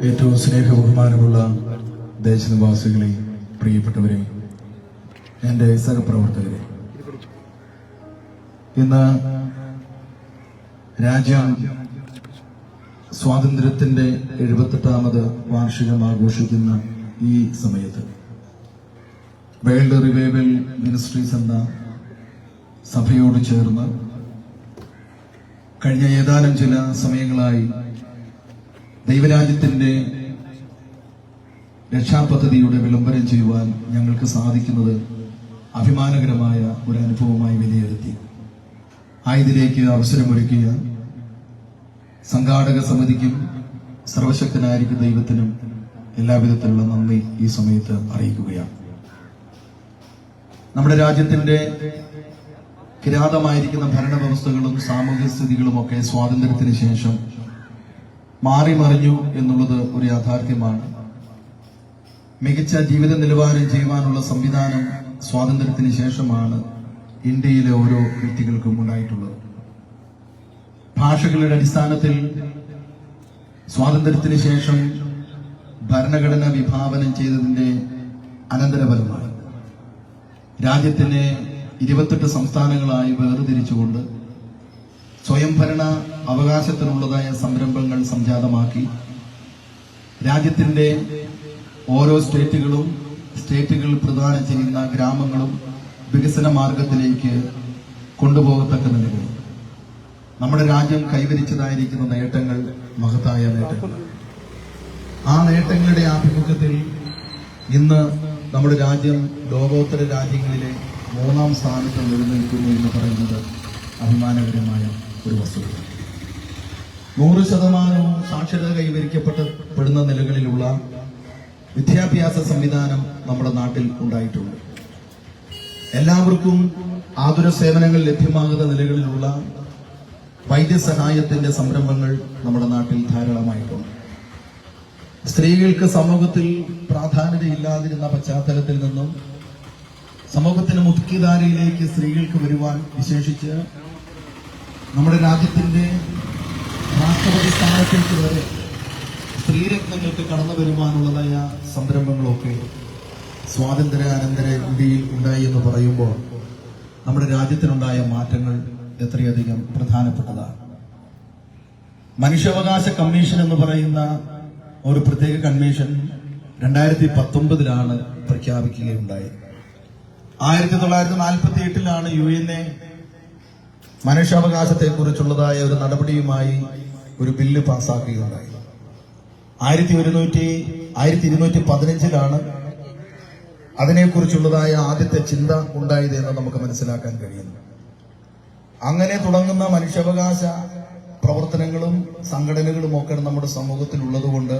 ഏറ്റവും സ്നേഹ ബഹുമാനമുള്ള ദേശനിവാസികളെ പ്രിയപ്പെട്ടവരെ എന്റെ സഹപ്രവർത്തകരെ. ഇന്ന് രാജ്യം സ്വാതന്ത്ര്യത്തിന്റെ എഴുപത്തെട്ടാമത് വാർഷികം ആഘോഷിക്കുന്ന ഈ സമയത്ത് വേൾഡ് റിവൈവൽ മിനിസ്ട്രീസ് എന്ന സഭയോട് ചേർന്ന് കഴിഞ്ഞ ഏതാനും ചില സമയങ്ങളായി ദൈവരാജ്യത്തിന്റെ രക്ഷാപദ്ധതിയുടെ വിളംബരം ചെയ്യുവാൻ ഞങ്ങൾക്ക് സാധിക്കുന്നത് അഭിമാനകരമായ ഒരു അനുഭവമായി വിലയിരുത്തി. ആയതിലേക്ക് അവസരമൊരുക്കിയ സംഘാടക സമിതിക്കും സർവശക്തനായിരിക്കും ദൈവത്തിനും എല്ലാവിധത്തിലുള്ള നന്ദി ഈ സമയത്ത് അറിയിക്കുകയാണ്. നമ്മുടെ രാജ്യത്തിന്റെ കിരാതമായിരിക്കുന്ന ഭരണവ്യവസ്ഥകളും സാമൂഹ്യ സ്ഥിതികളും ഒക്കെ സ്വാതന്ത്ര്യത്തിന് ശേഷം മാറി മറിഞ്ഞു എന്നുള്ളത് ഒരു യാഥാർത്ഥ്യമാണ്. മികച്ച ജീവിത നിലവാരം ചെയ്യുവാനുള്ള സംവിധാനം സ്വാതന്ത്ര്യത്തിന് ശേഷമാണ് ഇന്ത്യയിലെ ഓരോ വ്യക്തികൾക്കും ഉണ്ടായിട്ടുള്ളത്. ഭാഷകളുടെ അടിസ്ഥാനത്തിൽ സ്വാതന്ത്ര്യത്തിന് ശേഷം ഭരണഘടന വിഭാവനം ചെയ്തതിന്റെ അനന്തരഫലമാണ്. രാജ്യത്തിനെ ഇരുപത്തെട്ട് സംസ്ഥാനങ്ങളായി വേർതിരിച്ചുകൊണ്ട് സ്വയംഭരണ അവകാശത്തിനുള്ളതായ സംരംഭങ്ങൾ സംജാതമാക്കി. രാജ്യത്തിന്റെ ഓരോ സ്റ്റേറ്റുകളും സ്റ്റേറ്റുകൾ പ്രദാനം ചെയ്യുന്ന ഗ്രാമങ്ങളും വികസന മാർഗത്തിലേക്ക് കൊണ്ടുപോകത്തക്ക നിലകൾ നമ്മുടെ രാജ്യം കൈവരിച്ചതായിരിക്കുന്ന നേട്ടങ്ങൾ മഹത്തായ നേട്ടങ്ങൾ. ആ നേട്ടങ്ങളുടെ ആഭിമുഖ്യത്തിൽ ഇന്ന് നമ്മുടെ രാജ്യം ലോകോത്തര രാജ്യങ്ങളിലെ മൂന്നാം സ്ഥാനത്ത് നിലനിൽക്കുന്നു എന്ന് പറയുന്നത് അഭിമാനകരമായ ഒരു വസ്തുത നൂറ് ശതമാനവും സാക്ഷരത കൈവരിക്കപ്പെട്ടപ്പെടുന്ന നിലകളിലുള്ള വിദ്യാഭ്യാസ സംവിധാനം നമ്മുടെ നാട്ടിൽ ഉണ്ടായിട്ടുണ്ട്. എല്ലാവർക്കും ആതുര സേവനങ്ങൾ ലഭ്യമാകുന്ന നിലകളിലുള്ള വൈദ്യസഹായത്തിന്റെ സംരംഭങ്ങൾ നമ്മുടെ നാട്ടിൽ ധാരാളമായിട്ടുണ്ട്. സ്ത്രീകൾക്ക് സമൂഹത്തിൽ പ്രാധാന്യതയില്ലാതിരുന്ന പശ്ചാത്തലത്തിൽ നിന്നും സമൂഹത്തിന് മുഖ്യധാരയിലേക്ക് സ്ത്രീകൾക്ക് വരുവാൻ വിശേഷിച്ച് നമ്മുടെ രാജ്യത്തിന്റെ രാഷ്ട്രപതി സ്ഥാനത്തേക്ക് വരെ സ്ത്രീരത്നങ്ങൾക്ക് കടന്നു വരുവാനുള്ളതായ സംരംഭങ്ങളൊക്കെ സ്വാതന്ത്ര്യാനന്തര ഇന്ത്യയിൽ ഉണ്ടായി എന്ന് പറയുമ്പോൾ നമ്മുടെ രാജ്യത്തിനുണ്ടായ മാറ്റങ്ങൾ എത്രയധികം പ്രധാനപ്പെട്ടതാണ്. മനുഷ്യാവകാശ കമ്മീഷൻ എന്ന് പറയുന്ന ഒരു പ്രത്യേക കമ്മീഷൻ രണ്ടായിരത്തി പത്തൊമ്പതിലാണ് പ്രഖ്യാപിക്കുകയുണ്ടായത് ആയിരത്തി തൊള്ളായിരത്തി നാൽപ്പത്തി എട്ടിലാണ് യു എൻ എ മനുഷ്യാവകാശത്തെ കുറിച്ചുള്ളതായ ഒരു നടപടിയുമായി ഒരു ബില്ല് പാസ്സാക്കുകയുണ്ടായി. ആയിരത്തി ഒരുന്നൂറ്റി ആയിരത്തി ഇരുന്നൂറ്റി പതിനഞ്ചിലാണ് അതിനെക്കുറിച്ചുള്ളതായ ആദ്യത്തെ ചിന്ത ഉണ്ടായത് എന്ന് നമുക്ക് മനസ്സിലാക്കാൻ കഴിയുന്നു. അങ്ങനെ തുടങ്ങുന്ന മനുഷ്യാവകാശ പ്രവർത്തനങ്ങളും സംഘടനകളും ഒക്കെ നമ്മുടെ സമൂഹത്തിൽ ഉള്ളതുകൊണ്ട്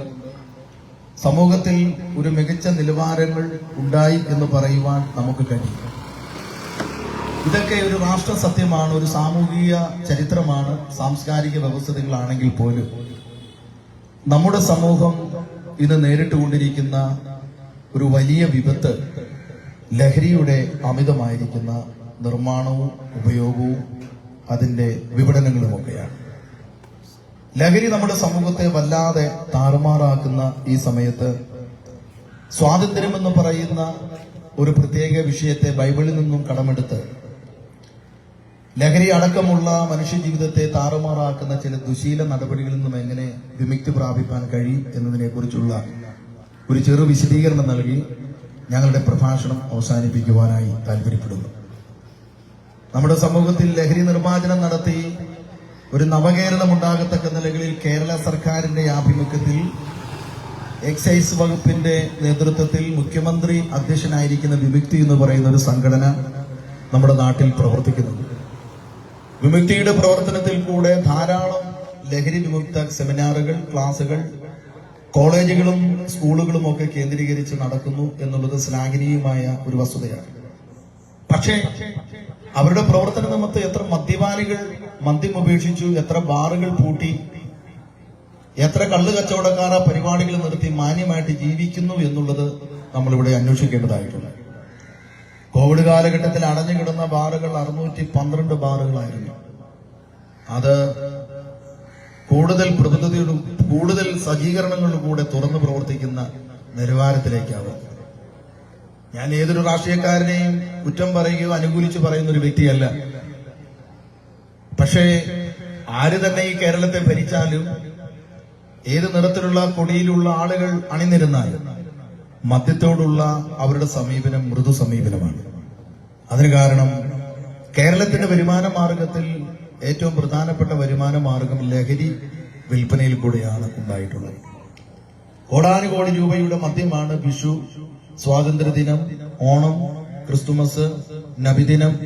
സമൂഹത്തിൽ ഒരു മികച്ച നിലവാരങ്ങൾ ഉണ്ടായി എന്ന് പറയുവാൻ നമുക്ക് കഴിയും. ഇതൊക്കെ ഒരു രാഷ്ട്ര സത്യമാണ് ഒരു സാമൂഹിക ചരിത്രമാണ് സാംസ്കാരിക വ്യവസ്ഥകളാണെങ്കിൽ പോലും. നമ്മുടെ സമൂഹം ഇന്ന് നേരിട്ടുകൊണ്ടിരിക്കുന്ന ഒരു വലിയ വിപത്ത് ലഹരിയുടെ അമിതമായിരിക്കുന്ന നിർമ്മാണവും ഉപയോഗവും അതിന്റെ വിപണനങ്ങളുമൊക്കെയാണ്. ലഹരി നമ്മുടെ സമൂഹത്തെ വല്ലാതെ താറുമാറാക്കുന്ന ഈ സമയത്ത് സ്വാതന്ത്ര്യം എന്ന് പറയുന്ന ഒരു പ്രത്യേക വിഷയത്തെ ബൈബിളിൽ നിന്നും കടമെടുത്ത് ലഹരി അടക്കമുള്ള മനുഷ്യ ജീവിതത്തെ താറുമാറാക്കുന്ന ചില ദുശീല നടപടികളിൽ നിന്നും എങ്ങനെ വിമുക്തി പ്രാപിക്കാൻ കഴിയും എന്നതിനെ കുറിച്ചുള്ള ഒരു ചെറു വിശദീകരണം നൽകി ഞങ്ങളുടെ പ്രഭാഷണം അവസാനിപ്പിക്കുവാനായി താല്പര്യപ്പെടുന്നു നമ്മുടെ സമൂഹത്തിൽ ലഹരി നിർമ്മാർജനം നടത്തി ഒരു നവകേരളം ഉണ്ടാകത്തക്ക നിലകളിൽ കേരള സർക്കാരിന്റെ ആഭിമുഖ്യത്തിൽ എക്സൈസ് വകുപ്പിന്റെ നേതൃത്വത്തിൽ മുഖ്യമന്ത്രി അധ്യക്ഷനായിരിക്കുന്ന വിമുക്തി എന്ന് പറയുന്ന ഒരു സംഘടന നമ്മുടെ നാട്ടിൽ പ്രവർത്തിക്കുന്നുണ്ട്. വിമുക്തിയുടെ പ്രവർത്തനത്തിൽ കൂടെ ധാരാളം ലഹരി വിമുക്ത സെമിനാറുകൾ ക്ലാസുകൾ കോളേജുകളും സ്കൂളുകളും ഒക്കെ കേന്ദ്രീകരിച്ച് നടക്കുന്നു എന്നുള്ളത് ശ്ലാഘനീയമായ ഒരു വസ്തുതയാണ്. പക്ഷേ അവരുടെ പ്രവർത്തന നിമിത്തം എത്ര മദ്യപാനികൾ മദ്യം ഉപേക്ഷിച്ചു എത്ര ബാറുകൾ പൂട്ടി എത്ര കള്ളു കച്ചവടക്കാരെ പരിപാടികൾ നടത്തി മാന്യമായിട്ട് ജീവിക്കുന്നു എന്നുള്ളത് നമ്മളിവിടെ അന്വേഷിക്കേണ്ടതായിട്ടുണ്ട്. കോവിഡ് കാലഘട്ടത്തിൽ അടഞ്ഞു കിടന്ന ബാറുകൾ അറുന്നൂറ്റി പന്ത്രണ്ട് ബാറുകളായിരുന്നു. അത് കൂടുതൽ പ്രതിബദ്ധതയോടും കൂടുതൽ സജ്ജീകരണങ്ങളിലൂടെ തുറന്നു പ്രവർത്തിക്കുന്ന നിലവാരത്തിലേക്കാവും. ഞാൻ ഏതൊരു രാഷ്ട്രീയക്കാരനെയും കുറ്റം പറയുകയോ അനുകൂലിച്ച് പറയുന്ന ഒരു വ്യക്തിയല്ല. പക്ഷേ ആര് തന്നെ ഈ കേരളത്തെ ഭരിച്ചാലും ഏത് നിറത്തിലുള്ള കൊടിയിലുള്ള ആളുകൾ അണിനിരുന്നാലും മദ്യത്തോടുള്ള അവരുടെ സമീപനം മൃദു സമീപനമാണ്. അതിന് കാരണം കേരളത്തിന്റെ വരുമാന മാർഗത്തിൽ ഏറ്റവും പ്രധാനപ്പെട്ട വരുമാന മാർഗം ലഹരി വിൽപ്പനയിൽ കൂടെയാണ് ഉണ്ടായിട്ടുള്ളത്. കോടാനുകോടി രൂപയുടെ മദ്യമാണ് വിഷു സ്വാതന്ത്ര്യദിനം ഓണം ക്രിസ്തുമസ് നബിദിനം.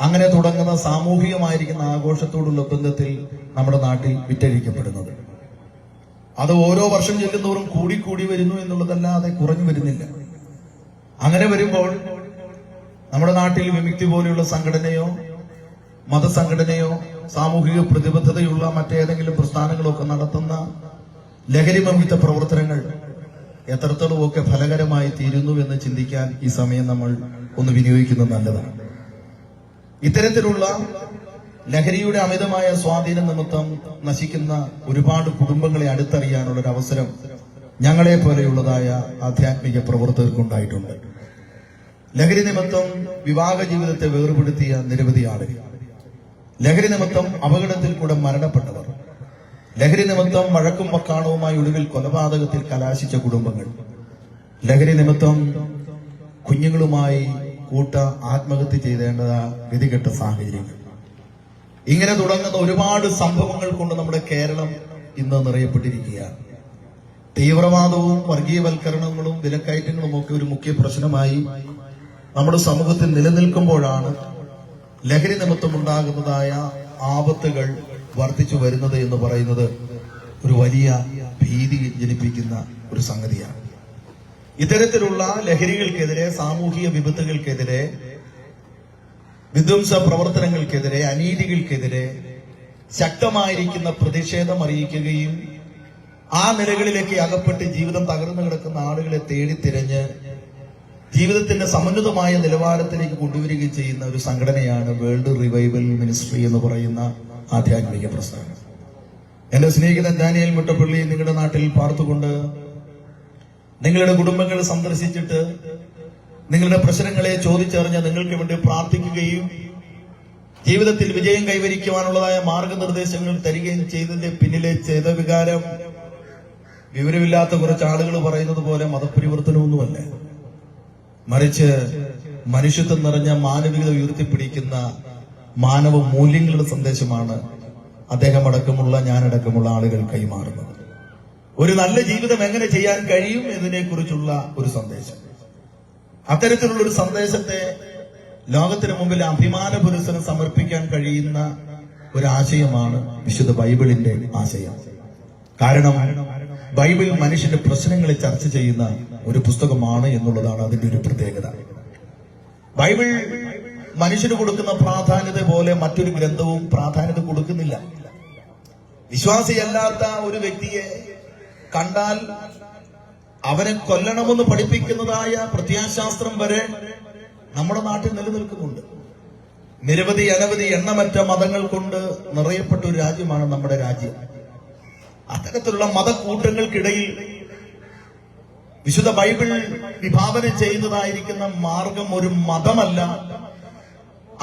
അങ്ങനെ തുടങ്ങുന്ന സാമൂഹികമായിരിക്കുന്ന ആഘോഷത്തോടുള്ള ബന്ധത്തിൽ നമ്മുടെ നാട്ടിൽ വിറ്റഴിക്കപ്പെടുന്നത്. അത് ഓരോ വർഷം ചെല്ലുന്നവരും കൂടിക്കൂടി വരുന്നു എന്നുള്ളതല്ലാതെ കുറഞ്ഞു വരുന്നില്ല. അങ്ങനെ വരുമ്പോൾ നമ്മുടെ നാട്ടിൽ വിമുക്തി പോലെയുള്ള സംഘടനയോ മതസംഘടനയോ സാമൂഹിക പ്രതിബദ്ധതയുള്ള മറ്റേതെങ്കിലും പ്രസ്ഥാനങ്ങളൊക്കെ നടത്തുന്ന ലഹരി വിമുക്ത പ്രവർത്തനങ്ങൾ എത്രത്തോളം ഒക്കെ ഫലകരമായി തീരുന്നു എന്ന് ചിന്തിക്കാൻ ഈ സമയം നമ്മൾ ഒന്ന് വിനിയോഗിക്കുന്നത് നല്ലതാണ്. ഇത്തരത്തിലുള്ള ലഹരിയുടെ അമിതമായ സ്വാധീന നിമിത്തം നശിക്കുന്ന ഒരുപാട് കുടുംബങ്ങളെ അടുത്തറിയാനുള്ള ഒരു അവസരം ഞങ്ങളെ പോലെയുള്ളതായ ആധ്യാത്മിക പ്രവർത്തകർക്കുണ്ടായിട്ടുണ്ട്. ലഹരി നിമിത്തം വിവാഹ ജീവിതത്തെ വേർപെടുത്തിയ നിരവധി ആളുകൾ. ലഹരി നിമിത്തം അപകടത്തിൽ കൂടെ മരണപ്പെട്ടവർ. ലഹരി നിമിത്തം വഴക്കും വക്കാണവുമായി ഒടുവിൽ കൊലപാതകത്തിൽ കലാശിച്ച കുടുംബങ്ങൾ. ലഹരി നിമിത്തം കുഞ്ഞുങ്ങളുമായി കൂട്ട ആത്മഹത്യ ചെയ്തേണ്ട ഗതികെട്ട സാഹചര്യങ്ങൾ. ഇങ്ങനെ തുടങ്ങുന്ന ഒരുപാട് സംഭവങ്ങൾ കൊണ്ട് നമ്മുടെ കേരളം ഇന്ന് നിറയപ്പെട്ടിരിക്കുകയാണ്. തീവ്രവാദവും വർഗീയവൽക്കരണങ്ങളും വിലക്കയറ്റങ്ങളും ഒക്കെ ഒരു മുഖ്യ പ്രശ്നമായി നമ്മുടെ സമൂഹത്തിൽ നിലനിൽക്കുമ്പോഴാണ് ലഹരി നിമിത്തം ഉണ്ടാകുന്നതായ ആപത്തുകൾ വർദ്ധിച്ചു വരുന്നത് എന്ന് പറയുന്നത് ഒരു വലിയ ഭീതി ജനിപ്പിക്കുന്ന ഒരു സംഗതിയാണ്. ഇത്തരത്തിലുള്ള ലഹരികൾക്കെതിരെ സാമൂഹിക വിപത്തുകൾക്കെതിരെ വിധ്വംസ പ്രവർത്തനങ്ങൾക്കെതിരെ അനീതികൾക്കെതിരെ ശക്തമായിരിക്കുന്ന പ്രതിഷേധം അറിയിക്കുകയും ആ നിലകളിലേക്ക് അകപ്പെട്ട് ജീവിതം തകർന്നു കിടക്കുന്ന ആളുകളെ തേടി തിരഞ്ഞ് ജീവിതത്തിന്റെ സമന്വിതമായ നിലവാരത്തിലേക്ക് കൊണ്ടുവരികയും ചെയ്യുന്ന ഒരു സംഘടനയാണ് വേൾഡ് റിവൈവൽ മിനിസ്ട്രി എന്ന് പറയുന്ന ആധ്യാത്മിക പ്രസ്ഥാനം. എന്റെ സ്നേഹിതൻ ദാനിയൽ മുട്ടപ്പള്ളി നിങ്ങളുടെ നാട്ടിൽ പാർത്തുകൊണ്ട് നിങ്ങളുടെ കുടുംബങ്ങൾ സന്ദർശിച്ചിട്ട് നിങ്ങളുടെ പ്രശ്നങ്ങളെ ചോദിച്ചറിഞ്ഞ് നിങ്ങൾക്ക് വേണ്ടി പ്രാർത്ഥിക്കുകയും ജീവിതത്തിൽ വിജയം കൈവരിക്കുവാനുള്ളതായ മാർഗനിർദ്ദേശങ്ങൾ തരികയും ചെയ്തതിന്റെ പിന്നിലെ ചെയ്ത വികാരം വിവരമില്ലാത്ത കുറച്ച് ആളുകൾ പറയുന്നത് പോലെ മതപരിവർത്തനമൊന്നുമല്ല. മറിച്ച് മനുഷ്യത്വം നിറഞ്ഞ മാനവികത ഉയർത്തിപ്പിടിക്കുന്ന മാനവ മൂല്യങ്ങളുടെ സന്ദേശമാണ് അദ്ദേഹം അടക്കമുള്ള ഞാനടക്കമുള്ള ആളുകൾ കൈമാറുന്നത്. ഒരു നല്ല ജീവിതം എങ്ങനെ ചെയ്യാൻ കഴിയും എന്നതിനെ കുറിച്ചുള്ള ഒരു സന്ദേശം. അത്തരത്തിലുള്ള ഒരു സന്ദേശത്തെ ലോകത്തിന് മുമ്പിൽ അഭിമാന പുരസ്സരം സമർപ്പിക്കാൻ കഴിയുന്ന ഒരു ആശയമാണ് വിശുദ്ധ ബൈബിളിന്റെ ആശയം. കാരണം ബൈബിൾ മനുഷ്യന്റെ പ്രശ്നങ്ങളെ ചർച്ച ചെയ്യുന്ന ഒരു പുസ്തകമാണ് എന്നുള്ളതാണ് അതിന്റെ ഒരു പ്രത്യേകത. ബൈബിൾ മനുഷ്യന് കൊടുക്കുന്ന പ്രാധാന്യത പോലെ മറ്റൊരു ഗ്രന്ഥവും പ്രാധാന്യത കൊടുക്കുന്നില്ല. വിശ്വാസിയല്ലാത്ത ഒരു വ്യക്തിയെ കണ്ടാൽ അവനെ കൊല്ലണമെന്ന് പഠിപ്പിക്കുന്നതായ പ്രത്യാശാസ്ത്രം വരെ നമ്മുടെ നാട്ടിൽ നിലനിൽക്കുന്നുണ്ട്. നിരവധി അനവധി എണ്ണമറ്റ മതങ്ങൾ കൊണ്ട് നിറയപ്പെട്ട ഒരു രാജ്യമാണ് നമ്മുടെ രാജ്യം. അത്തരത്തിലുള്ള മതക്കൂട്ടങ്ങൾക്കിടയിൽ വിശുദ്ധ ബൈബിൾ വിഭാവനം ചെയ്യുന്നതായിരിക്കുന്ന മാർഗം ഒരു മതമല്ല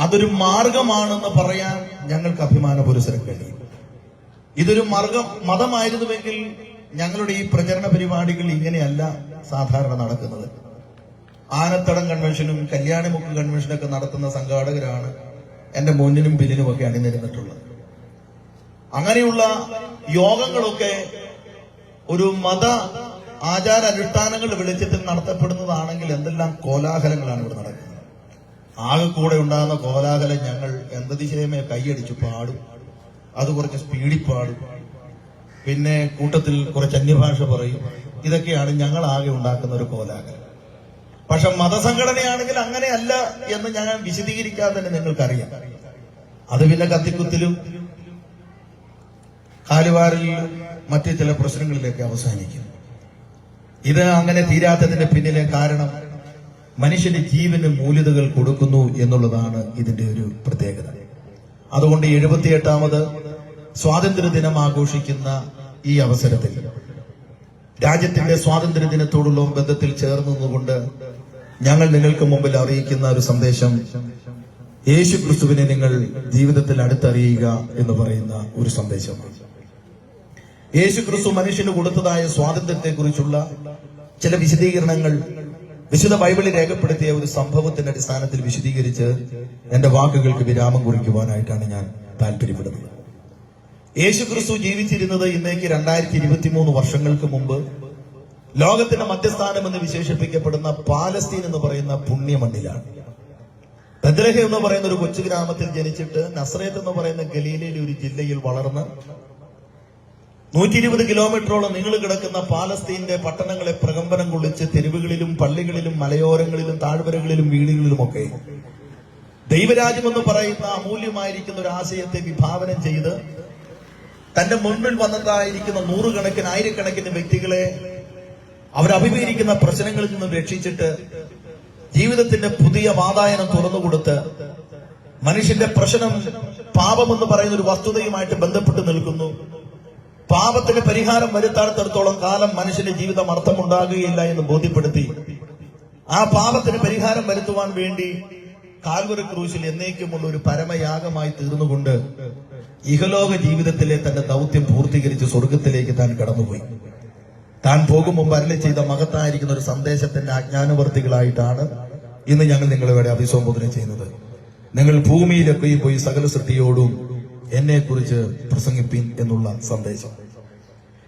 അതൊരു മാർഗമാണെന്ന് പറയാൻ ഞങ്ങൾക്ക് അഭിമാന പുരസരം കഴിയും ഇതൊരു മാർഗം മതമായിരുന്നുവെങ്കിൽ ഞങ്ങളുടെ ഈ പ്രചരണ പരിപാടികൾ ഇങ്ങനെയല്ല സാധാരണ നടക്കുന്നത്. ആനത്തടം കൺവെൻഷനും കല്യാണിമുക്ക് കൺവെൻഷനൊക്കെ നടത്തുന്ന സംഘാടകരാണ് എന്റെ മുന്നിലും പിന്നിലും ഒക്കെ അണിനിരുന്നിട്ടുള്ളത്. അങ്ങനെയുള്ള യോഗങ്ങളൊക്കെ ഒരു മത ആചാര അനുഷ്ഠാനങ്ങൾ വെളിച്ചത്തിൽ നടത്തപ്പെടുന്നതാണെങ്കിൽ എന്തെല്ലാം കോലാഹലങ്ങളാണ് ഇവിടെ നടക്കുന്നത്. ആകെ കൂടെ ഉണ്ടാകുന്ന കോലാഹലം ഞങ്ങൾ എന്തതിശയമേ കൈയടിച്ചു പാടും. അത് കുറച്ച് സ്പീഡിൽ പാടും. പിന്നെ കൂട്ടത്തിൽ കുറച്ച് അന്യഭാഷ പറയും. ഇതൊക്കെയാണ് ഞങ്ങൾ ആകെ ഉണ്ടാക്കുന്ന ഒരു കോലാഹലം. പക്ഷെ മതസംഘടനയാണെങ്കിൽ അങ്ങനെയല്ല എന്ന് ഞാൻ വിശദീകരിക്കാൻ തന്നെ നിങ്ങൾക്കറിയാം. അത് പിന്നെ കത്തിക്കുത്തിലും കാലുവാരലിലും മറ്റ് ചില പ്രശ്നങ്ങളിലേക്ക് അവസാനിക്കും. ഇത് അങ്ങനെ തീരാത്തതിന്റെ പിന്നിലെ കാരണം മനുഷ്യന്റെ ജീവന് മൂല്യതകൾ കൊടുക്കുന്നു എന്നുള്ളതാണ് ഇതിന്റെ ഒരു പ്രത്യേകത. അതുകൊണ്ട് എഴുപത്തിയെട്ടാമത് സ്വാതന്ത്ര്യ ദിനം ആഘോഷിക്കുന്ന ഈ അവസരത്തിൽ. രാജ്യത്തിന്റെ സ്വാതന്ത്ര്യ ദിനത്തോടുള്ള ബന്ധത്തിൽ ചേർന്നുകൊണ്ട് ഞങ്ങൾ നിങ്ങൾക്ക് മുമ്പിൽ അറിയിക്കുന്ന ഒരു സന്ദേശം യേശു ക്രിസ്തുവിനെ നിങ്ങൾ ജീവിതത്തിൽ അടുത്തറിയുക എന്ന് പറയുന്ന ഒരു സന്ദേശമാണ്. യേശു ക്രിസ്തു മനുഷ്യന് കൊടുത്തതായ സ്വാതന്ത്ര്യത്തെക്കുറിച്ചുള്ള ചില വിശദീകരണങ്ങൾ വിശുദ്ധ ബൈബിളിൽ രേഖപ്പെടുത്തിയ ഒരു സംഭവത്തിന്റെ അടിസ്ഥാനത്തിൽ വിശദീകരിച്ച് എന്റെ വാക്കുകൾക്ക് വിരാമം കുറിക്കുവാനായിട്ടാണ് ഞാൻ താല്പര്യപ്പെടുന്നത് യേശു ക്രിസ്തു ജീവിച്ചിരുന്നത് ഇന്നേക്ക് രണ്ടായിരത്തി ഇരുപത്തി മൂന്ന് വർഷങ്ങൾക്ക് മുമ്പ് ലോകത്തിന്റെ മധ്യസ്ഥാനം എന്ന് വിശേഷിപ്പിക്കപ്പെടുന്ന പാലസ്തീൻ എന്ന് പറയുന്ന പുണ്യമണ്ണിലാണ്. ബദ്രഹ എന്ന് പറയുന്ന ഒരു കൊച്ചു ഗ്രാമത്തിൽ ജനിച്ചിട്ട് നസ്രേത്ത് എന്ന് പറയുന്ന ഗലീലയിലെ ഒരു ജില്ലയിൽ വളർന്ന് നൂറ്റി ഇരുപത് കിലോമീറ്ററോളം നിങ്ങൾ കിടക്കുന്ന പാലസ്തീന്റെ പട്ടണങ്ങളെ പ്രകമ്പനം കൊള്ളിച്ച് തെരുവുകളിലും പള്ളികളിലും മലയോരങ്ങളിലും താഴ്വരകളിലും വീടുകളിലുമൊക്കെ ദൈവരാജ്യം എന്ന് പറയുന്ന അമൂല്യമായിരിക്കുന്ന ഒരു ആശയത്തെ വിഭാവനം ചെയ്ത് തന്റെ മുൻപിൽ വന്നതായിരിക്കുന്ന നൂറുകണക്കിന് ആയിരക്കണക്കിന് വ്യക്തികളെ അവരഭിമുഖീകരിക്കുന്ന പ്രശ്നങ്ങളിൽ നിന്നും രക്ഷിച്ചിട്ട് ജീവിതത്തിന്റെ പുതിയ വാതായനം തുറന്നുകൊടുത്ത് മനുഷ്യന്റെ പ്രശ്നം പാപമെന്ന് പറയുന്ന ഒരു വസ്തുതയുമായിട്ട് ബന്ധപ്പെട്ട് നിൽക്കുന്നു. പാപത്തിന് പരിഹാരം വരുത്താത്തടത്തോളം കാലം മനുഷ്യന്റെ ജീവിതം അർത്ഥമുണ്ടാകുകയില്ല എന്ന് ബോധ്യപ്പെടുത്തി. ആ പാപത്തിന് പരിഹാരം വരുത്തുവാൻ വേണ്ടി കാൽവറി ക്രൂശിൽ എന്നേക്കുമുള്ള ഒരു പരമയാഗമായി തീർന്നുകൊണ്ട് ഇഹലോക ജീവിതത്തിലെ തന്റെ ദൗത്യം പൂർത്തീകരിച്ച് സ്വർഗത്തിലേക്ക് താൻ കടന്നുപോയി. താൻ പോകും മുമ്പ് അരളി ചെയ്ത മഹത്തായിരിക്കുന്ന ഒരു സന്ദേശത്തിന്റെ അജ്ഞാനവർത്തികളായിട്ടാണ് ഇന്ന് ഞങ്ങൾ നിങ്ങളിവിടെ അഭിസംബോധന ചെയ്യുന്നത്. നിങ്ങൾ ഭൂമിയിലൊക്കെയും പോയി സകല സൃഷ്ടിയോടും എന്നെ കുറിച്ച് പ്രസംഗിപ്പിൻ എന്നുള്ള സന്ദേശം.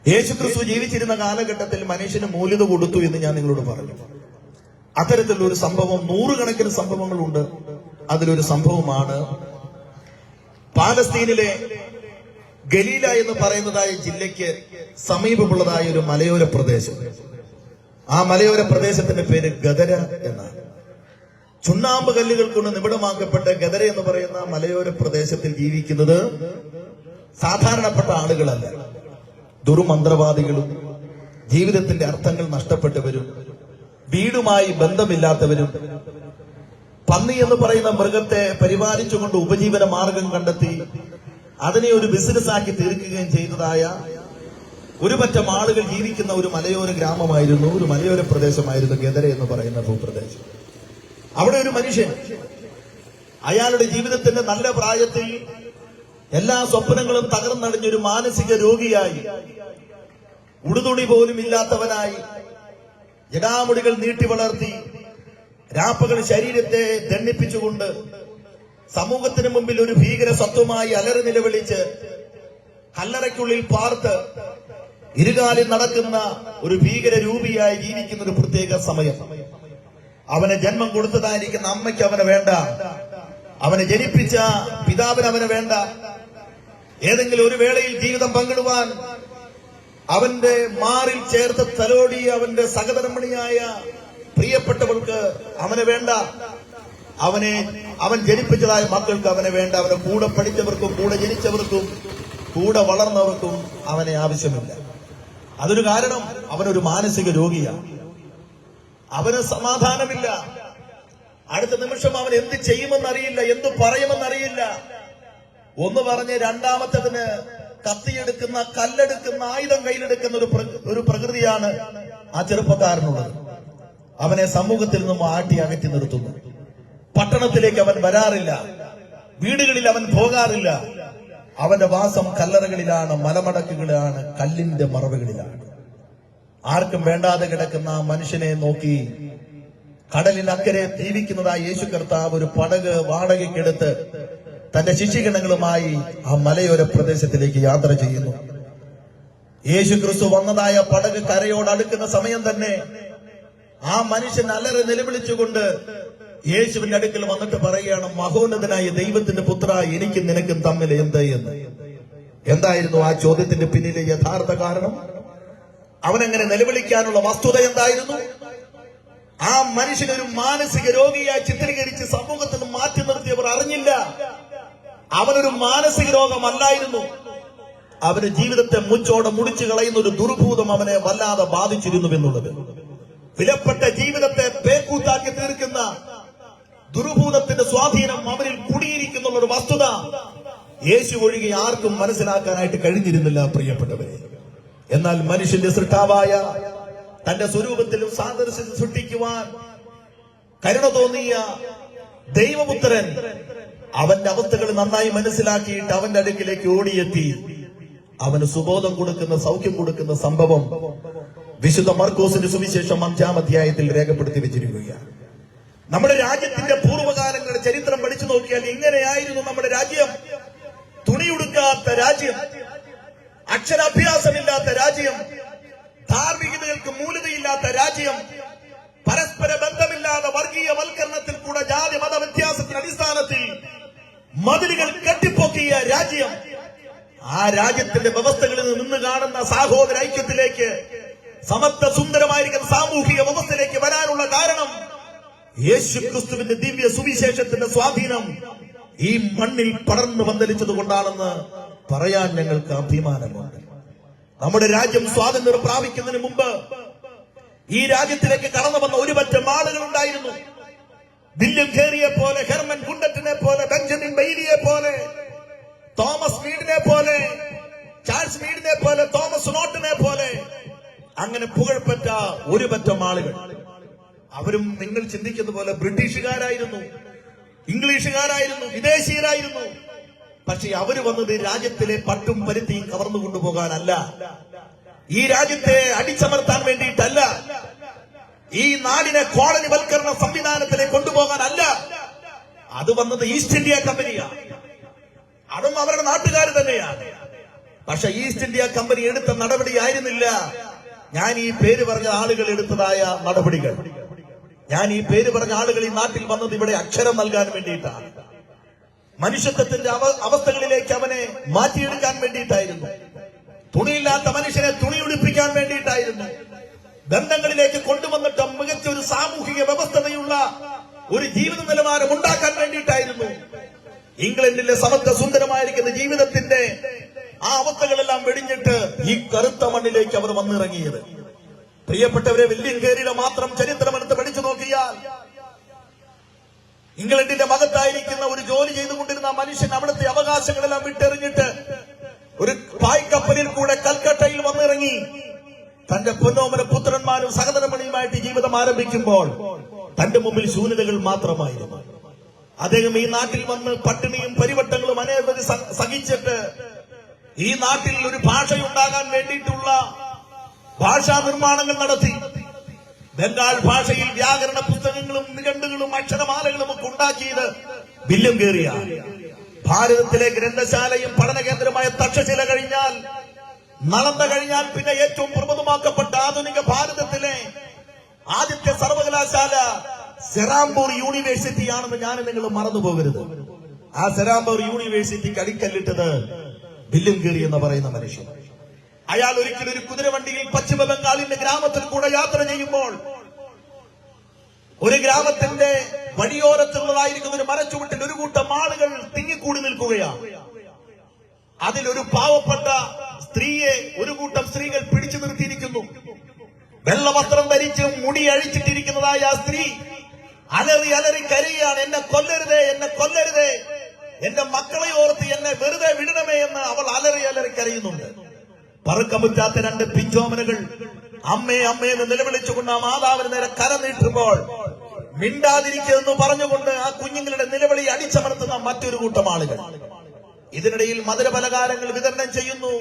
യേശുക്രിസ്തു ജീവിച്ചിരുന്ന കാലഘട്ടത്തിൽ മനുഷ്യന് മൂല്യത കൊടുത്തു എന്ന് ഞാൻ നിങ്ങളോട് പറഞ്ഞു. അത്തരത്തിലുള്ള ഒരു സംഭവം നൂറുകണക്കിന് സംഭവങ്ങളുണ്ട്. അതിലൊരു സംഭവമാണ് പാലസ്തീനിലെ ഗലീല എന്ന് പറയുന്നതായ ജില്ലയ്ക്ക് സമീപമുള്ളതായ ഒരു മലയോര പ്രദേശം. ആ മലയോര പ്രദേശത്തിന്റെ പേര് ഗദര എന്നാണ്. ചുണ്ണാമ്പ് കല്ലുകൾ കൊണ്ട് നിബിഡമാക്കപ്പെട്ട ഗദര എന്ന് പറയുന്ന മലയോര പ്രദേശത്തിൽ ജീവിക്കുന്നത് സാധാരണപ്പെട്ട ആളുകളല്ല. ദുർമന്ത്രവാദികളും ജീവിതത്തിന്റെ അർത്ഥങ്ങൾ നഷ്ടപ്പെട്ടവരും വീടുമായി ബന്ധമില്ലാത്തവരും പന്നി എന്ന് പറയുന്ന മൃഗത്തെ പരിപാലിച്ചുകൊണ്ട് ഉപജീവന മാർഗം കണ്ടെത്തി അതിനെ ഒരു ബിസിനസ് ആക്കി തീർക്കുകയും ചെയ്തതായ ഒരുപറ്റം ആളുകൾ ജീവിക്കുന്ന ഒരു മലയോര ഗ്രാമമായിരുന്നു ഒരു മലയോര പ്രദേശമായിരുന്നു ഗദര എന്ന് പറയുന്ന ഭൂപ്രദേശം. അവിടെ ഒരു മനുഷ്യൻ അയാളുടെ ജീവിതത്തിന്റെ നല്ല പ്രായത്തിൽ എല്ലാ സ്വപ്നങ്ങളും തകർന്നടിഞ്ഞൊരു മാനസിക രോഗിയായി ഉടുതുണി പോലും ഇല്ലാത്തവനായി ജടാമുടികൾ നീട്ടി വളർത്തി രാപ്പകൾ ശരീരത്തെ ദണ്ണിപ്പിച്ചുകൊണ്ട് സമൂഹത്തിന് മുമ്പിൽ ഒരു ഭീകര സത്വമായി അലറി നിലവിളിച്ച് കല്ലറയ്ക്കുള്ളിൽ പാർത്ത് ഇരുകാലിൽ നടക്കുന്ന ഒരു ഭീകര രൂപിയായി ജീവിക്കുന്ന ഒരു പ്രത്യേക സമയം. അവന് ജന്മം കൊടുത്തതായിരിക്കുന്ന അമ്മയ്ക്ക് അവനെ വേണ്ട. അവനെ ജനിപ്പിച്ച പിതാവിന് അവന് വേണ്ട. ഏതെങ്കിലും ഒരു വേളയിൽ ജീവിതം പങ്കിടുവാൻ അവന്റെ മാറിൽ ചേർത്ത് തലോടി അവന്റെ സഹധർമ്മിണിയായ പ്രിയപ്പെട്ടവൾക്ക് അവനെ വേണ്ട. അവനെ അവൻ ജനിപ്പിച്ചതായ മക്കൾക്ക് അവനെ വേണ്ട. അവനെ കൂടെ പഠിച്ചവർക്കും കൂടെ ജനിച്ചവർക്കും കൂടെ വളർന്നവർക്കും അവനെ ആവശ്യമില്ല. അതൊരു കാരണം. അവനൊരു മാനസിക രോഗിയാണ്. അവന് സമാധാനമില്ല. അടുത്ത നിമിഷം അവൻ എന്ത് ചെയ്യുമെന്നറിയില്ല എന്ത് പറയുമെന്നറിയില്ല. ഒന്ന് പറഞ്ഞ് രണ്ടാമത്തതിന് കത്തിയെടുക്കുന്ന കല്ലെടുക്കുന്ന ആയുധം കയ്യിലെടുക്കുന്ന ഒരു ഒരു പ്രകൃതിയാണ് ആ ചെറുപ്പക്കാരനുള്ളത്. അവനെ സമൂഹത്തിൽ നിന്നും ആട്ടി അകറ്റി നിർത്തുന്നു. പട്ടണത്തിലേക്ക് അവൻ വരാറില്ല. വീടുകളിൽ അവൻ പോകാറില്ല. അവന്റെ വാസം കല്ലറകളിലാണ് മലമടക്കുകളിലാണ് കല്ലിന്റെ മറവുകളിലാണ്. ആർക്കും വേണ്ടാതെ കിടക്കുന്ന ആ മനുഷ്യനെ നോക്കി കടലിനക്കരെ ജീവിക്കുന്നതായ യേശു കർത്താവ് ഒരു പടക് വാടകയ്ക്കെടുത്ത് തന്റെ ശിശുഗണങ്ങളുമായി ആ മലയോര പ്രദേശത്തിലേക്ക് യാത്ര ചെയ്യുന്നു. യേശു ക്രിസ്തു വന്നതായ പടക് കരയോട് അടുക്കുന്ന സമയം തന്നെ ആ മനുഷ്യൻ അലറി നിലവിളിച്ചുകൊണ്ട് യേശുവിന്റെ അടുക്കൽ വന്നിട്ട് പറയുകയാണ് മഹോന്നതനായ ദൈവത്തിന്റെ പുത്ര എനിക്കും നിനക്കും തമ്മിൽ എന്ത് എന്ന്? എന്തായിരുന്നു ആ ചോദ്യത്തിന്റെ പിന്നിലെ യഥാർത്ഥ കാരണം? അവനെങ്ങനെ നിലവിളിക്കാനുള്ള വസ്തുത എന്തായിരുന്നു? ആ മനുഷ്യനൊരു മാനസിക രോഗിയായി ചിത്രീകരിച്ച് സമൂഹത്തിൽ മാറ്റി നിർത്തിയവർ അറിഞ്ഞില്ല. അവനൊരു മാനസിക രോഗമല്ലായിരുന്നു. അവന് ജീവിതത്തെ മുച്ചോടെ മുടിച്ചു കളയുന്ന ഒരു ദുർഭൂതം അവനെ വല്ലാതെ ബാധിച്ചിരുന്നു എന്നുള്ളത്. വിലപ്പെട്ട ജീവിതത്തെ പേക്കൂത്താക്കി തീർക്കുന്ന ദുർഭൂതത്തിന്റെ സ്വാധീനം അവരിൽ കുടിയിരിക്കുന്ന ഒരു വസ്തുത യേശു ഒഴികെ ആർക്കും മനസ്സിലാക്കാനായിട്ട് കഴിഞ്ഞിരുന്നില്ല പ്രിയപ്പെട്ടവരെ. എന്നാൽ മനുഷ്യന്റെ സൃഷ്ടാവായ തന്റെ സ്വരൂപത്തിലും സാദൃശ്യം സൃഷ്ടിക്കുവാൻ കരുണ തോന്നിയ ദൈവപുത്രൻ അവന്റെ അവസ്ഥകൾ നന്നായി മനസ്സിലാക്കിയിട്ട് അവന്റെ അടുക്കിലേക്ക് ഓടിയെത്തി. അവന് സുബോധം കൊടുക്കുന്ന സൗഖ്യം കൊടുക്കുന്ന സംഭവം വിശുദ്ധ മർക്കോസിന്റെ സുവിശേഷം അഞ്ചാം അധ്യായത്തിൽ രേഖപ്പെടുത്തി വെച്ചിരിക്കുകയാണ്. നമ്മുടെ രാജ്യത്തിന്റെ പൂർവകാലങ്ങളുടെ ചരിത്രം പഠിച്ചു നോക്കിയാൽ ഇങ്ങനെയായിരുന്നു നമ്മുടെ രാജ്യം. തുണിയുടുക്കാത്ത രാജ്യം അക്ഷരാഭ്യാസമില്ലാത്ത രാജ്യം ധാർമ്മികതകൾക്ക് മൂലതയില്ലാത്ത രാജ്യം പരസ്പര ബന്ധമില്ലാതെ വർഗീയവൽക്കരണത്തിൽ കൂടെ ജാതി മത വ്യത്യാസത്തിന്റെ അടിസ്ഥാനത്തിൽ മതിലുകൾ കെട്ടിപ്പൊക്കിയ രാജ്യം ആ രാജ്യത്തിന്റെ വ്യവസ്ഥകളിൽ നിന്ന് കാണുന്ന സാഹോദര ഐക്യത്തിലേക്ക് സമത്വ സുന്ദരമായിരിക്കുന്ന സാമൂഹിക വ്യവസ്ഥയിലേക്ക് വരാനുള്ള കാരണം യേശു ക്രിസ്തുവിന്റെ ദിവ്യ സുവിശേഷത്തിന്റെ സ്വാധീനം ഈ മണ്ണിൽ പടർന്നു പന്തലിച്ചത് കൊണ്ടാണെന്ന് പറയാൻ ഞങ്ങൾക്ക് അഭിമാനമുണ്ട്. നമ്മുടെ രാജ്യം സ്വാതന്ത്ര്യം പ്രാപിക്കുന്നതിന് മുമ്പ് ഈ രാജ്യത്തിലേക്ക് കടന്നു വന്ന ഒരു പറ്റം ആളുകൾ ഉണ്ടായിരുന്നു. വില്യം ഖേറിയെ പോലെ ഹെർമൻ കുണ്ടറ്റിനെ പോലെ ബെഞ്ചമിൻ ബൈലിയെ പോലെ തോമസ് മീഡിനെ പോലെ ചാൾസ് മീഡിനെ പോലെ തോമസ് നോട്ടിനെ പോലെ. അങ്ങനെ പുകഴ്പെറ്റ ഒരു പറ്റം ആളുകൾ. അവരും നിങ്ങൾ ചിന്തിക്കുന്ന പോലെ ബ്രിട്ടീഷുകാരായിരുന്നു ഇംഗ്ലീഷുകാരായിരുന്നു വിദേശീയരായിരുന്നു. പക്ഷെ അവർ വന്നത് രാജ്യത്തിലെ പട്ടും പരുത്തിയും കവർന്നു കൊണ്ടുപോകാനല്ല. ഈ രാജ്യത്തെ അടിച്ചമർത്താൻ വേണ്ടിയിട്ടല്ല. ഈ നാടിനെ കോളനിവൽക്കരണ സംവിധാനത്തിലേക്ക് കൊണ്ടുപോകാനല്ല. അത് വന്നത് ഈസ്റ്റ് ഇന്ത്യ കമ്പനിയാണ് അതും അവരുടെ നാട്ടുകാർ തന്നെയാണ് പക്ഷെ ഈസ്റ്റ് ഇന്ത്യ കമ്പനി എടുത്ത നടപടിയായിരുന്നില്ല ഞാൻ ഈ പേര് പറഞ്ഞ ആളുകൾ എടുത്തതായ നടപടികൾ. ഞാൻ ഈ പേര് പറഞ്ഞ ആളുകൾ ഈ നാട്ടിൽ വന്നത് ഇവിടെ അക്ഷരം നൽകാൻ വേണ്ടിയിട്ടാണ് മനുഷ്യത്വത്തിന്റെ അവസ്ഥകളിലേക്ക് അവനെ മാറ്റിയെടുക്കാൻ വേണ്ടിയിട്ടായിരുന്നു. തുണിയില്ലാത്ത മനുഷ്യനെ തുണി ഉടുപ്പിക്കാൻ വേണ്ടിയിട്ടായിരുന്നു. ബന്ധങ്ങളിലേക്ക് കൊണ്ടുവന്നിട്ട് മികച്ച ഒരു സാമൂഹിക വ്യവസ്ഥതയുള്ള ഒരു ജീവിത നിലവാരം ഉണ്ടാക്കാൻ വേണ്ടിയിട്ടായിരുന്നു. ഇംഗ്ലണ്ടിലെ സമത്വ സുന്ദരമായിരിക്കുന്ന ജീവിതത്തിന്റെ ആ അവസ്ഥകളെല്ലാം വെടിഞ്ഞിട്ട് ഈ കറുത്ത മണ്ണിലേക്ക് അവർ വന്നിറങ്ങിയത്. പ്രിയപ്പെട്ടവരെ കയറിയ മാത്രം ചരിത്രമെടുത്ത് പഠിച്ചു നോക്കിയാൽ ഇംഗ്ലണ്ടിന്റെ മകത്തായിരിക്കുന്ന ഒരു ജോലി ചെയ്തുകൊണ്ടിരുന്ന മനുഷ്യൻ അവിടുത്തെ അവകാശങ്ങളെല്ലാം വിട്ടെറിഞ്ഞിട്ട് ഒരു പായ്ക്കപ്പലിൽ കൂടെ കൽക്കട്ടയിൽ വന്നിറങ്ങി. തന്റെ പൊന്നോമന പുത്രന്മാരും സഹതരമണിയുമായിട്ട് ജീവിതം ആരംഭിക്കുമ്പോൾ തന്റെ മുമ്പിൽ ശൂന്യതകൾ മാത്രമായിരുന്നു. അദ്ദേഹം ഈ നാട്ടിൽ വന്ന് പട്ടിണിയും പരിവട്ടങ്ങളും അനേകം സഹിച്ചിട്ട് ഈ നാട്ടിൽ ഒരു ഭാഷയുണ്ടാകാൻ വേണ്ടിയിട്ടുള്ള ഭാഷാ നിർമ്മാണങ്ങൾ നടത്തി. ബംഗാൾ ഭാഷയിൽ വ്യാകരണ പുസ്തകങ്ങളും നിഘണ്ടുകളും അക്ഷരമാലകളും ഒക്കെ ഉണ്ടാക്കിയത് ബില്ലും കേറിയ ഭാരതത്തിലെ ഗ്രന്ഥശാലയും പഠന കേന്ദ്രമായ തക്ഷശില നളന്ത കഴിഞ്ഞാൽ പിന്നെ ഏറ്റവും പ്രമുഖമാക്കപ്പെട്ട ആധുനിക ഭാരതത്തിലെ ആദ്യത്തെ സർവകലാശാല സെറാംപൂർ യൂണിവേഴ്സിറ്റി ആണെന്ന് ഞാൻ നിങ്ങൾ മറന്നു പോകരുത്. ആ സെറാംപൂർ യൂണിവേഴ്സിറ്റിക്ക് കടിക്കല്ലിട്ടത് ബില്ലും കീറി എന്ന് പറയുന്ന മനുഷ്യൻ. അയാൾ ഒരിക്കലും ഒരു കുതിരവണ്ടിയിൽ പശ്ചിമ ബംഗാളിന്റെ ഗ്രാമത്തിൽ കൂടെ യാത്ര ചെയ്യുമ്പോൾ ഒരു ഗ്രാമത്തിന്റെ വഴിയോരത്തുള്ളതായിരിക്കുന്ന ഒരു മരച്ചുവട്ടിൽ ഒരു കൂട്ടം ആളുകൾ തിങ്ങിക്കൂടി നിൽക്കുകയാണ്. അതിലൊരു പാവപ്പെട്ട സ്ത്രീയെ ഒരു കൂട്ടം സ്ത്രീകൾ പിടിച്ചു നിർത്തിയിരിക്കുന്നു. വെള്ളവസ്ത്രം ധരിച്ച് മുടി അഴിച്ചിട്ടിരിക്കുന്നതായ ആ സ്ത്രീ അലറി അലറി കരയാണ് എന്നെ കൊല്ലരുതേ എന്നെ കൊല്ലരുതേ. എന്റെ മക്കളെ ഓർത്ത് എന്നെ വെറുതെ വിടണമേ എന്ന് അവൾ അലറി അലറി കരയുന്നുണ്ട്. പറക്കമുറ്റാത്ത രണ്ട് പിഞ്ചോമനകൾ അമ്മേ അമ്മേ എന്ന് നിലവിളിച്ചുകൊണ്ട് ആ മാതാവിന് നേരെ കര നീട്ടുമ്പോൾ മിണ്ടാതിരിക്കുമെന്ന് പറഞ്ഞുകൊണ്ട് ആ കുഞ്ഞുങ്ങളുടെ നിലവിളി അടിച്ചമർത്തുന്ന മറ്റൊരു കൂട്ടം ആളുകൾ. ഇതിനിടയിൽ മധുരപലകാരങ്ങൾ വിതരണം ചെയ്യുന്നു.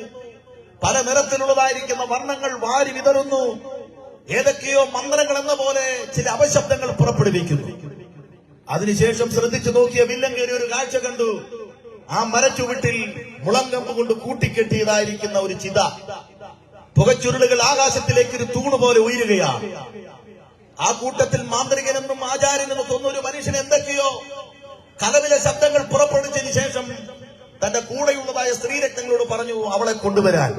പല നിറത്തിലുള്ളതായിരിക്കുന്ന വർണങ്ങൾ വാരി വിതറുന്നു. ഏതൊക്കെയോ മന്ത്രങ്ങൾ എന്ന പോലെ ചില അപശബ്ദങ്ങൾ പുറപ്പെടുവിക്കുന്നു. അതിനുശേഷം ശ്രദ്ധിച്ചു നോക്കിയ വില്ലങ്കേരി ഒരു കാഴ്ച കണ്ടു. ആ മരച്ചുവിട്ടിൽ മുളങ്കമ്പ് കൊണ്ട് കൂട്ടിക്കെട്ടിയതായിരിക്കുന്ന ഒരു ചിത. പുകച്ചുരുളുകൾ ആകാശത്തിലേക്ക് ഒരു തൂണ് പോലെ ഉയരുകയാണ്. ആ കൂട്ടത്തിൽ മാന്ത്രികനെന്നും ആചാര്യനെന്നും ഒരു മനുഷ്യൻ എന്തൊക്കെയോ കലവിലെ ശബ്ദങ്ങൾ പുറപ്പെടുവിച്ചതിന് ശേഷം തന്റെ കൂടെയുള്ളതായ സ്ത്രീരത്നങ്ങളോട് പറഞ്ഞു അവളെ കൊണ്ടുവരാൻ.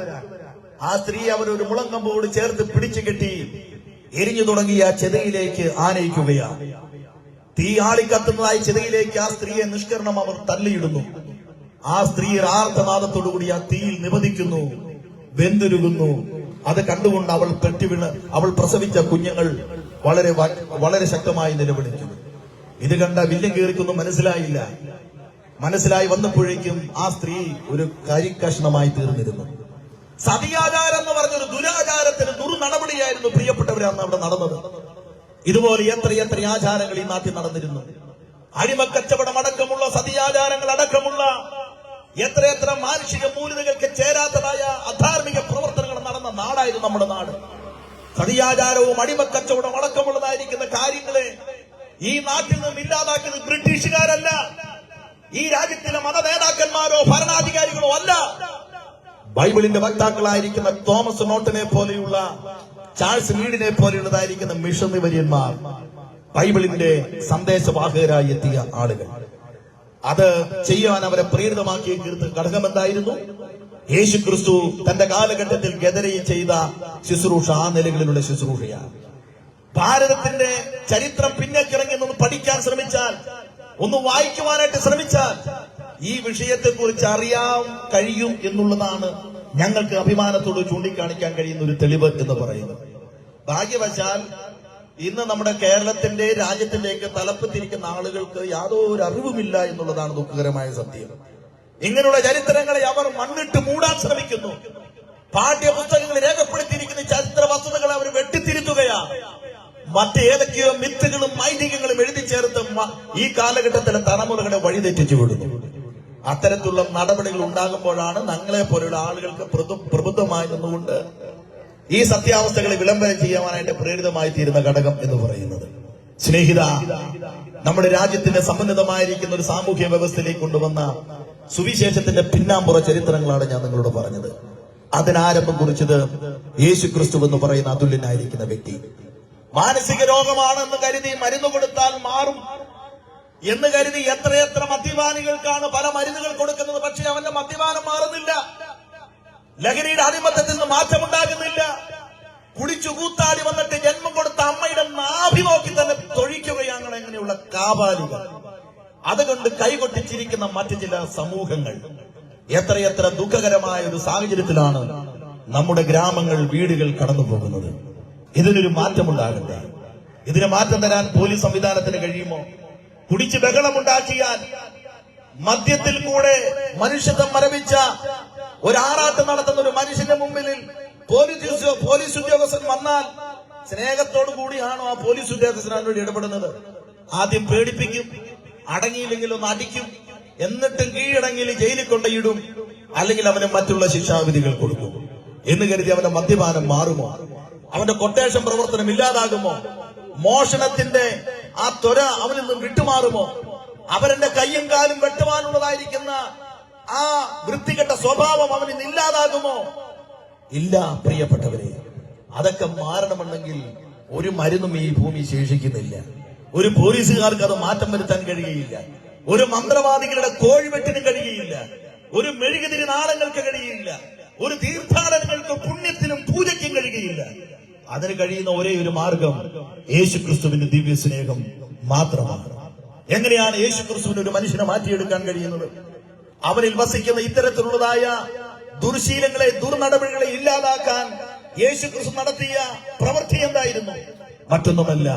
ആ സ്ത്രീ അവരൊരു മുളങ്കമ്പോട് ചേർത്ത് പിടിച്ചു കെട്ടി എരിഞ്ഞു തുടങ്ങിയ ചെതയിലേക്ക് ആനയിക്കുകയാണ് തീ ആളിക്കത്തുന്നതായി ചെതയിലേക്ക് ആ സ്ത്രീയെ നിഷ്കരണം അവർ തള്ളിയിടുന്നു. ആ സ്ത്രീ ആർത്തനാദത്തോടുകൂടി ആ തീയിൽ നിബന്ധിക്കുന്നു വെന്തുരുകുന്നു. അത് കണ്ടുകൊണ്ട് അവൾ പെട്ടിവിണ് അവൾ പ്രസവിച്ച കുഞ്ഞുങ്ങൾ വളരെ വളരെ ശക്തമായി നിലവിളിക്കുന്നു. ഇത് കണ്ട വില്യം കീറിക്കൊന്നും മനസ്സിലായില്ല. മനസ്സിലായി വന്നപ്പോഴേക്കും ആ സ്ത്രീ ഒരു കരിക്കഷ്ണമായി തീർന്നിരുന്നു. സതിയാചാരം എന്ന് പറഞ്ഞൊരു ദുരാചാരത്തിന് ദുർനടപടിയായിരുന്നു പ്രിയപ്പെട്ടവരാണ് അവിടെ നടന്നത്. ഇതുപോലെ എത്ര എത്ര ആചാരങ്ങൾ ഈ നാട്ടിൽ നടന്നിരുന്നു. അടിമക്കച്ചവടം അടക്കമുള്ള സതിയാചാരങ്ങൾ അടക്കമുള്ള എത്ര എത്ര മാനുഷിക മൂല്യതകൾക്ക് ചേരാത്തതായ അധാർമിക പ്രവർത്തനങ്ങൾ നടന്ന നാടായിരുന്നു നമ്മുടെ നാട്. സതിയാചാരവും അടിമക്കച്ചവടം അടക്കമുള്ളതായിരിക്കുന്ന കാര്യങ്ങളെ ഈ നാട്ടിൽ നിന്നും ഇല്ലാതാക്കിയത് ബ്രിട്ടീഷുകാരല്ല. ഈ രാജ്യത്തിലെ മത നേതാക്കന്മാരോ ഭരണാധികാരികളോ അല്ല. ബൈബിളിന്റെ വക്താക്കളായിരിക്കുന്ന തോമസ് നോട്ടിനെ പോലെയുള്ള ചാൾസ് മീഡിനെ പോലെയുള്ളതായിരിക്കുന്ന മിഷണറിവര്യന്മാർ ബൈബിളിന്റെ സന്ദേശവാഹകരായി എത്തിയ ആളുകൾ. അത് ചെയ്യാൻ അവരെ പ്രേരിതമാക്കിയ ഘടകം എന്തായിരുന്നു? യേശു ക്രിസ്തു തന്റെ കാലഘട്ടത്തിൽ ഗതരയിൽ ചെയ്ത ശുശ്രൂഷ ആ നിലകളിലുള്ള ശുശ്രൂഷയാണ്. ഭാരതത്തിന്റെ ചരിത്രം പിന്നേക്കിറങ്ങി നിന്ന് പഠിക്കാൻ ശ്രമിച്ചാൽ ഒന്ന് വായിക്കുവാനായിട്ട് ശ്രമിച്ചാൽ ഈ വിഷയത്തെ കുറിച്ച് അറിയാൻ കഴിയും എന്നുള്ളതാണ് ഞങ്ങൾക്ക് അഭിമാനത്തോട് ചൂണ്ടിക്കാണിക്കാൻ കഴിയുന്ന ഒരു തെളിവ് എന്ന് പറയുന്നത്. ഭാഗ്യവശാൽ ഇന്ന് നമ്മുടെ കേരളത്തിന്റെ രാജ്യത്തിലേക്ക് തലപ്പത്തിരിക്കുന്ന ആളുകൾക്ക് യാതൊരു അറിവുമില്ല എന്നുള്ളതാണ് ദുഃഖകരമായ സത്യം. ഇങ്ങനെയുള്ള ചരിത്രങ്ങളെ അവർ മണ്ണിട്ട് മൂടാൻ ശ്രമിക്കുന്നു. പാഠ്യപുസ്തകങ്ങൾ രേഖപ്പെടുത്തിയിരിക്കുന്ന ചരിത്ര വെട്ടിത്തിരുത്തുകയാണ് മറ്റേതൊക്കെയോ മിത്തുകളും ഐതിഹ്യങ്ങളും എഴുതി ചേർത്ത് ഈ കാലഘട്ടത്തിലെ തലമുറകളെ വഴിതെറ്റിച്ചു വിടുന്നു. അത്തരത്തിലുള്ള നടപടികൾ ഉണ്ടാകുമ്പോഴാണ് ഞങ്ങളെ പോലെയുള്ള ആളുകൾക്ക് പ്രബുദ്ധമായി നിന്നുകൊണ്ട് ഈ സത്യാവസ്ഥകളെ വിളംബരം ചെയ്യുവാനായിട്ട് പ്രേരിതമായി തീരുന്ന ഘടകം എന്ന് പറയുന്നത്. സ്നേഹിത നമ്മുടെ രാജ്യത്തിന്റെ സമ്പന്നതമായിരിക്കുന്ന ഒരു സാമൂഹ്യ വ്യവസ്ഥയിലേക്ക് കൊണ്ടുവന്ന സുവിശേഷത്തിന്റെ പിന്നാമ്പുറ ചരിത്രങ്ങളാണ് ഞാൻ നിങ്ങളോട് പറഞ്ഞത്. അതിനാരംഭം കുറിച്ചത് യേശു ക്രിസ്തു എന്ന് പറയുന്ന അതുല്യനായിരിക്കുന്ന വ്യക്തി. മാനസിക രോഗമാണെന്ന് കരുതി മരുന്ന് കൊടുത്താൽ മാറും എന്ന് കരുതി എത്രയെത്ര മദ്യപാനികൾക്കാണ് പല മരുന്നുകൾ കൊടുക്കുന്നത് പക്ഷെ അവന്റെ മദ്യപാനം മാറുന്നില്ല. ലഹരിയുടെ ആധിപത്യത്തിൽ നിന്ന് മാറ്റമുണ്ടാകുന്നില്ല. കുടിച്ചു കൂത്താടി വന്നിട്ട് ജന്മം കൊടുത്ത അമ്മയുടെ നാഭി നോക്കി തന്നെ തൊഴിക്കുകയാണ് എങ്ങനെയുള്ള കാപാലികൾ അതുകൊണ്ട് കൈകൊട്ടിച്ചിരിക്കുന്ന മറ്റു ചില സമൂഹങ്ങൾ എത്രയെത്ര ദുഃഖകരമായ ഒരു സാഹചര്യത്തിലാണ് നമ്മുടെ ഗ്രാമങ്ങൾ വീടുകൾ കടന്നു പോകുന്നത് ഇതിനൊരു മാറ്റമുണ്ടാകട്ടെ? ഇതിന് മാറ്റം തരാൻ പോലീസ് സംവിധാനത്തിന് കഴിയുമോ? കുടിച്ച് ബഹളമുണ്ടാക്കിയാൽ മദ്യത്തിൽ കൂടെ മനുഷ്യത്വം മരവിച്ച ഒരു ആറാട്ടം നടത്തുന്ന ഒരു മനുഷ്യന്റെ മുമ്പിൽ പോലീസ് പോലീസ് ഉദ്യോഗസ്ഥൻ വന്നാൽ സ്നേഹത്തോടു കൂടിയാണോ ആ പോലീസ് ഉദ്യോഗസ്ഥൻ അതിനോട് ഇടപെടുന്നത്? ആദ്യം പേടിപ്പിക്കും അടങ്ങിയില്ലെങ്കിൽ ഒന്ന് അടിക്കും എന്നിട്ടും കീഴടങ്ങിയിൽ ജയിലിൽ കൊണ്ടയിടും അല്ലെങ്കിൽ അവന് മറ്റുള്ള ശിക്ഷാവിധികൾ കൊടുക്കും. എന്ന് കരുതി അവന്റെ മദ്യപാനം മാറുമോ? അവന്റെ കൊട്ടേഷൻ പ്രവർത്തനം ഇല്ലാതാകുമോ? മോഷണത്തിന്റെ ആ ത്വര അവനിൽ നിന്നും വിട്ടുമാറുമോ? അവരെന്റെ കയ്യും കാലും വെട്ടുവാനുള്ളതായിരിക്കുന്ന ആ വൃത്തികെട്ട സ്വഭാവം അവനിൽ ഇല്ലാതാകുമോ? ഇല്ല പ്രിയപ്പെട്ടവരെ. അതൊക്കെ മാറണമെന്നെങ്കിൽ ഒരു മരുന്നും ഈ ഭൂമി ശേഷിക്കുന്നില്ല. ഒരു പോലീസുകാർക്ക് അത് മാറ്റം വരുത്താൻ കഴിയുകയില്ല. ഒരു മന്ത്രവാദികളുടെ കോഴിവെട്ടിനും കഴിയുകയില്ല. ഒരു മെഴുകുതിരി നാളങ്ങൾക്ക് കഴിയുകയില്ല. ഒരു തീർത്ഥാടനങ്ങൾക്ക് പുണ്യത്തിനും പൂജയ്ക്കും കഴിയുകയില്ല. അതിന് കഴിയുന്ന ഒരേ ഒരു മാർഗം യേശു ക്രിസ്തുവിന്റെ ദിവ്യ സ്നേഹം മാത്രമാണ്. എങ്ങനെയാണ് യേശു ക്രിസ്തുവിന് ഒരു മനുഷ്യനെ മാറ്റിയെടുക്കാൻ കഴിയുന്നത്? അവനിൽ വസിക്കുന്ന ഇത്തരത്തിലുള്ളതായ ദുർശീലങ്ങളെ ദുർനടപടികളെ ഇല്ലാതാക്കാൻ യേശു ക്രിസ്തു നടത്തിയ പ്രവൃത്തി എന്തായിരുന്നു? മറ്റൊന്നുമല്ല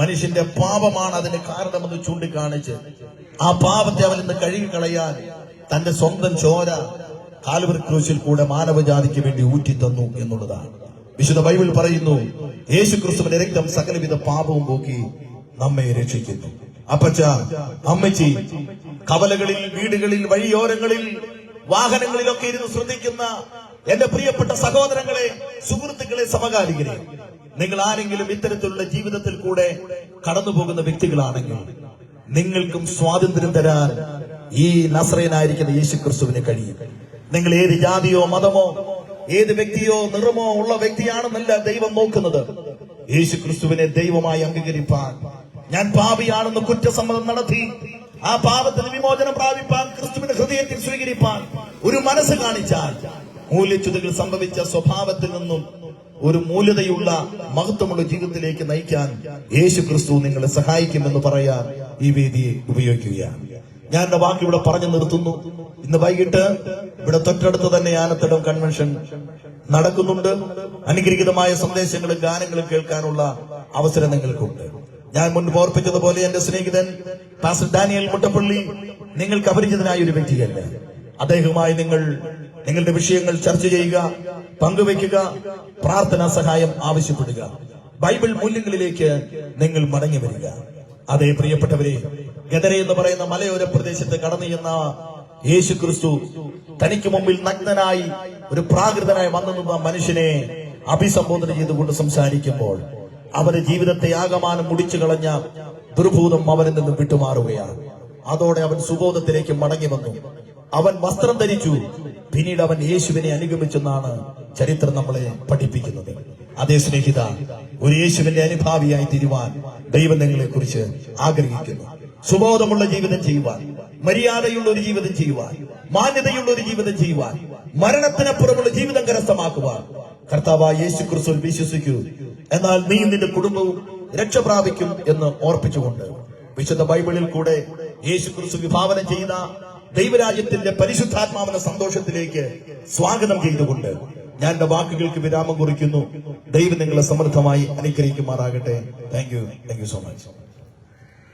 മനുഷ്യന്റെ പാപമാണ് അതിന് കാരണമെന്ന് ചൂണ്ടിക്കാണിച്ച് ആ പാപത്തെ അവൻ ഇന്ന് കഴുകിക്കളയാൻ തന്റെ സ്വന്തം ചോര കാൽവർ ക്രൂശിൽ കൂടെ മാനവജാതിക്ക് വേണ്ടി ഊറ്റിത്തന്നു എന്നുള്ളതാണ്. വിശുദ്ധ ബൈബിൾ പറയുന്നു യേശു ക്രിസ്തുവിന്റെ രക്തം സകലവിധ പാപവും പോക്കി നമ്മെ രക്ഷിക്കുന്നു. അപ്പച്ച അമ്മച്ചി കവലകളിൽ വീടുകളിൽ വഴിയോരങ്ങളിൽ വാഹനങ്ങളിലൊക്കെ ഇരുന്ന് ശ്രദ്ധിക്കുന്ന എന്റെ പ്രിയപ്പെട്ട സഹോദരങ്ങളെ സുഹൃത്തുക്കളെ സമകാലികരെ നിങ്ങൾ ആരെങ്കിലും ഇത്തരത്തിലുള്ള ജീവിതത്തിൽ കൂടെ കടന്നു പോകുന്ന വ്യക്തികളാണെങ്കിൽ നിങ്ങൾക്കും സ്വാതന്ത്ര്യം തരാൻ ഈ നസ്രയനായിരിക്കുന്ന യേശു ക്രിസ്തുവിന് കഴിയും. നിങ്ങൾ ഏത് ജാതിയോ മതമോ ഏത് വ്യക്തിയോ നിറമോ ഉള്ള വ്യക്തിയാണെന്നല്ല ദൈവം നോക്കുന്നത്. യേശു ക്രിസ്തുവിനെ ദൈവമായി അംഗീകരിപ്പാൻ. ഞാൻ പാപിയാണെന്ന് കുറ്റസമ്മതം നടത്തി ആ പാപത്തിന് വിമോചനം പ്രാപിപ്പാൻ ക്രിസ്തുവിന്റെ ഹൃദയത്തിൽ സ്വീകരിപ്പാൻ ഒരു മനസ്സ് കാണിച്ചാൽ മൂല്യച്യുതകൾ സംഭവിച്ച സ്വഭാവത്തിൽ നിന്നും ഒരു മൂല്യതയുള്ള മഹത്വമുള്ള ജീവിതത്തിലേക്ക് നയിക്കാൻ യേശു ക്രിസ്തു നിങ്ങളെ സഹായിക്കുമെന്ന് പറയാൻ ഈ വേദിയെ ഉപയോഗിക്കുകയാണ്. ഞാൻ എന്റെ വാക്ക് ഇവിടെ പറഞ്ഞു നിർത്തുന്നു. ഇന്ന് വൈകിട്ട് ഇവിടെ തൊട്ടടുത്ത് തന്നെ ആനത്തടം കൺവെൻഷൻ നടക്കുന്നുണ്ട്. അനുഗ്രഹീതമായ സന്ദേശങ്ങളും ഗാനങ്ങളും കേൾക്കാനുള്ള അവസരം നിങ്ങൾക്കുണ്ട്. ഞാൻ മുൻപ് ഓർപ്പിച്ചതുപോലെ എന്റെ സ്നേഹിതൻ പാസ്റ്റർ ഡാനിയൽ മുട്ടപ്പള്ളി നിങ്ങൾക്ക് അപരിചിതനായ ഒരു വ്യക്തിയല്ല. അദ്ദേഹവുമായി നിങ്ങൾ നിങ്ങളുടെ വിഷയങ്ങൾ ചർച്ച ചെയ്യുക പങ്കുവയ്ക്കുക പ്രാർത്ഥനാ സഹായം ആവശ്യപ്പെടുക. ബൈബിൾ മൂല്യങ്ങളിലേക്ക് നിങ്ങൾ മടങ്ങി വരിക. അതേ പ്രിയപ്പെട്ടവരെ ഗദര എന്ന് പറയുന്ന മലയോര പ്രദേശത്ത് കടന്നു ചെന്ന യേശു ക്രിസ്തു തനിക്ക് മുമ്പിൽ നഗ്നനായി ഒരു പ്രാകൃതനായി വന്നു നിന്ന മനുഷ്യനെ അഭിസംബോധന ചെയ്തുകൊണ്ട് സംസാരിക്കുമ്പോൾ അവന്റെ ജീവിതത്തെ ആകമാനം മുടിച്ചു കളഞ്ഞ ദുർഭൂതം അവനിൽ നിന്നും വിട്ടുമാറുകയാണ്. അതോടെ അവൻ സുബോധത്തിലേക്ക് മടങ്ങി വന്നു. അവൻ വസ്ത്രം ധരിച്ചു. പിന്നീട് അവൻ യേശുവിനെ അനുഗമിച്ചെന്നാണ് ചരിത്രം നമ്മളെ പഠിപ്പിക്കുന്നത്. അതേ സ്നേഹിത ഒരു യേശുവിന്റെ അനുഭാവിയായി തീരുവാൻ ദൈവം നിങ്ങളെ കുറിച്ച് ആഗ്രഹിക്കുന്നു. സുബോധമുള്ള ജീവിതം ചെയ്യുവാൻ മര്യാദയുള്ള ഒരു ജീവിതം ചെയ്യുവാൻ മാന്യതയുള്ള ഒരു ജീവിതം ചെയ്യുവാൻ മരണത്തിനപ്പുറമുള്ള ജീവിതം കരസ്ഥമാക്കുവാൻ കർത്താവായ യേശു ക്രിസ്തു വിശ്വസിക്കൂ. എന്നാൽ നീ നിന്റെ കുടുംബവും രക്ഷ പ്രാപിക്കും എന്ന് ഓർപ്പിച്ചുകൊണ്ട് വിശുദ്ധ ബൈബിളിൽ കൂടെ യേശു ക്രിസ്തു വിഭാവനം ചെയ്ത ദൈവരാജ്യത്തിന്റെ പരിശുദ്ധാത്മാവിന്റെ സന്തോഷത്തിലേക്ക് സ്വാഗതം ചെയ്തുകൊണ്ട് ഞാൻ എന്റെ വാക്കുകൾക്ക് വിരാമം കുറിക്കുന്നു. ദൈവം നിങ്ങളെ സമൃദ്ധമായി അനുഗ്രഹിക്കുമാറാകട്ടെ. Thank you thank you so much